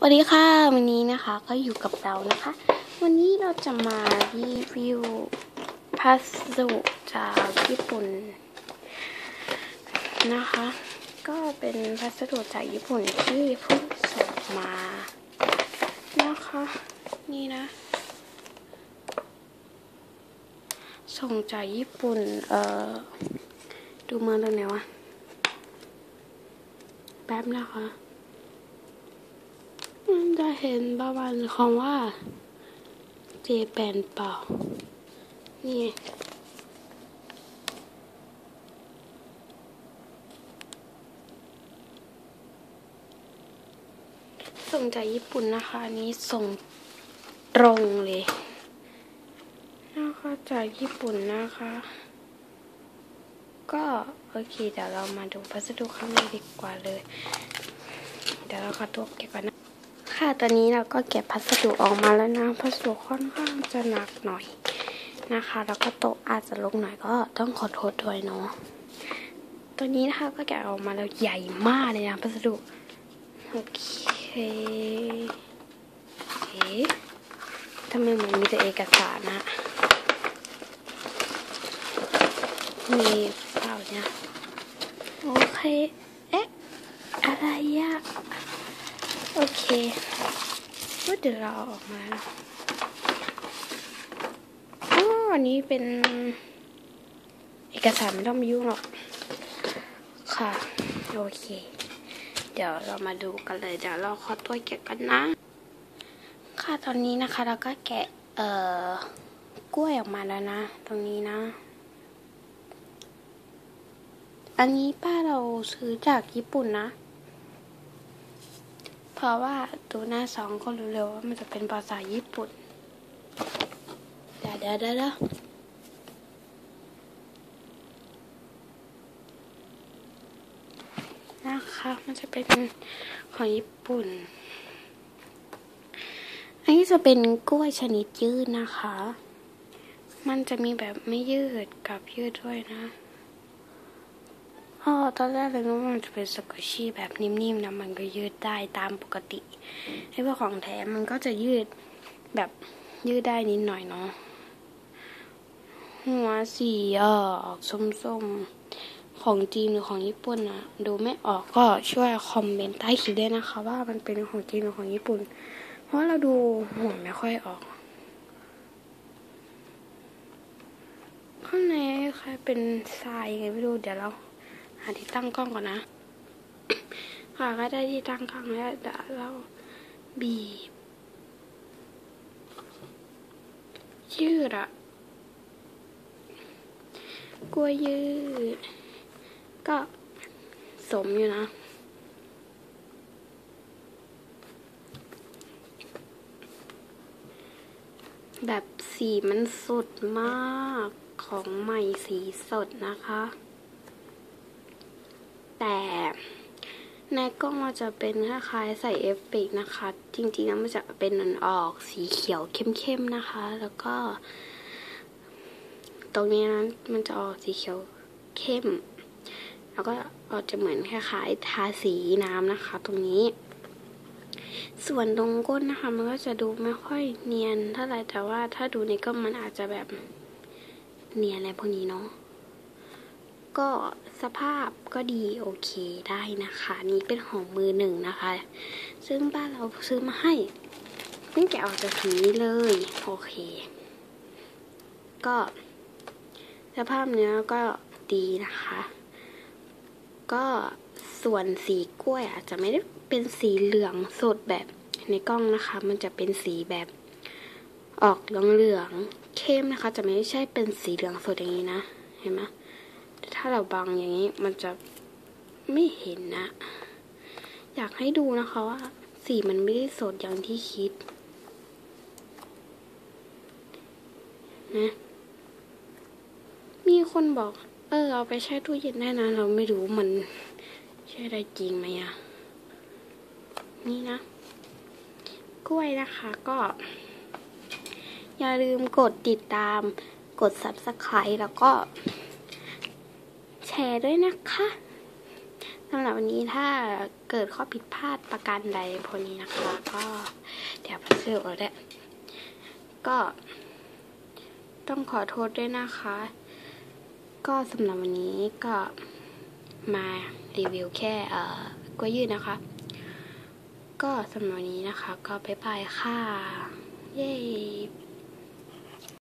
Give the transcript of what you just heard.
สวัสดีค่ะ วันนี้นะคะก็อยู่กับเรานะคะ วันนี้เราจะมารีวิวพัสดุจากญี่ปุ่นนะคะ ก็เป็นพัสดุจากญี่ปุ่นที่เพิ่งส่งมานะคะ นี่นะ ส่งจากญี่ปุ่น เอ่อ ดูมาตรงไหนวะ แป๊บนะคะ มันจะเห็นประมาณคำว่าเจแปนเปล่า นี่ส่งจากญี่ปุ่นนะคะ อันนี้ส่งตรงเลยนะคะจากญี่ปุ่นนะคะ ก็โอเคเดี๋ยวเรามาดูพัสดุข้างในดีกว่าเลย เดี๋ยวเราขอตัวเก็บก่อนนะ ค่ะ ตอนนี้เราก็เก็บพัสดุออกมาแล้วนะ พัสดุค่อนข้างจะหนักหน่อยนะคะ แล้วก็โต๊ะอาจจะลงหน่อยก็ต้องขอโทษด้วยเนาะ ตัวนี้นะคะก็แกะออกมาแล้วใหญ่มากเลยนะพัสดุ โอเคเอ๊ะทำไมเหมือนมีแต่เอกสารนะมีเปล่าเนี่ย โอเค เอ๊ะ อะไรอะ โอเคว่าเดี๋ยวเราออกมาอ๋ออันนี้เป็นเอกสารไม่ต้องมายุ่งหรอก ค่ะ โอเค เดี๋ยวเรามาดูกันเลย เดี๋ยวเราขอตัวแกะกันนะ ค่ะ ตอนนี้นะคะ เราก็แกะ เอ่อ กล้วยออกมาแล้วนะ ตรงนี้นะ อันนี้ป้าเราซื้อจากญี่ปุ่นนะ เพราะว่าดูหน้าสองก็รู้เลยว่ามันจะเป็นภาษาญี่ปุ่นเดี๋ยวเดี๋ยวเดี๋ยวนะคะมันจะเป็นของญี่ปุ่น อันนี้จะเป็นกล้วยชนิดยืดนะคะ มันจะมีแบบไม่ยืดกับยืดด้วยนะ อ๋อตอนแรกเลยนึกว่ามันจะเป็นสกุชี่แบบนิ่มๆนะมันก็ยืดได้ตามปกติไอ้พวกของแถมมันก็จะยืดแบบยืดได้นิดหน่อยเนาะหัวสีออกส้มๆ ของจีนหรือของญี่ปุ่นอะดูไม่ออกก็ช่วยคอมเมนต์ใต้คลิปด้วยนะคะ ว่ามันเป็นของจีนหรือของญี่ปุ่น เพราะเราดูหัวไม่ค่อยออกข้างในคล้ายเป็นทรายไงไม่รู้เดี๋ยวเราาที่ตั้งกล้องก่อนนะ ค่ะก็ได้ที่ตั้งกล้องแล้วเดี๋ยวเราบีบยืดอะกล้วยยืด ก็สมอยู่นะแบบสีมันสดมากของใหม่สีสดนะคะ แต่ในกล้องมันจะเป็นคล้ายๆใส่เอฟเฟกนะคะ จริงๆแล้วมันจะเป็นออกสีเขียวเข้มๆนะคะ แล้วก็ ตรงนี้นั้นมันจะออกสีเขียวเข้ม แล้วก็ออกจะเหมือนคล้ายๆทาสีน้ำนะคะ ตรงนี้ ส่วนตรงก้นนะคะ มันก็จะดูไม่ค่อยเนียนเท่าไหร่แต่ว่าถ้าดูในกล้องมันอาจจะแบบเนียนอะไรพวกนี้เนาะ ก็สภาพก็ดีโอเคได้นะคะ นี่เป็นของมือหนึ่งนะคะ ซึ่งบ้านเราซื้อมาให้เพิ่งแกะออกจากถุงนี้เลย โอเค ก็ สภาพเนื้อก็ดีนะคะ ก็ส่วนสีกล้วยอาจจะไม่ได้เป็นสีเหลืองสดแบบในกล้องนะคะ มันจะเป็นสีแบบออกเหลืองๆเข้มนะคะ จะไม่ใช่เป็นสีเหลืองสดอย่างนี้นะ เห็นไหม ถ้าเราบังอย่างนี้มันจะไม่เห็นนะ อยากให้ดูนะคะว่า สีมันไม่ได้สดอย่างที่คิดนะมีคนบอก เออ เอาไปแช่ตู้เย็นได้นะ เราไม่รู้มันใช่ได้จริงไหมอะนี่นะ กล้วยนะคะก็ อย่าลืมกดติดตามกด subscribe แล้วก็ ร์ด้วยนะคะสำหรับวันนี้ถ้าเกิดข้อผิดพลาดประการใดพวกนี้นะคะ ก็เดี๋ยวพัสดุแล้วแหละก็ต้องขอโทษด้วยนะคะ ก็สำหรับวันนี้ก็มารีวิวแค่เอ่อกล้วยยืดนะคะ ก็สำหรับวันนี้นะคะ ก็บ๊ายบายค่ะ เย้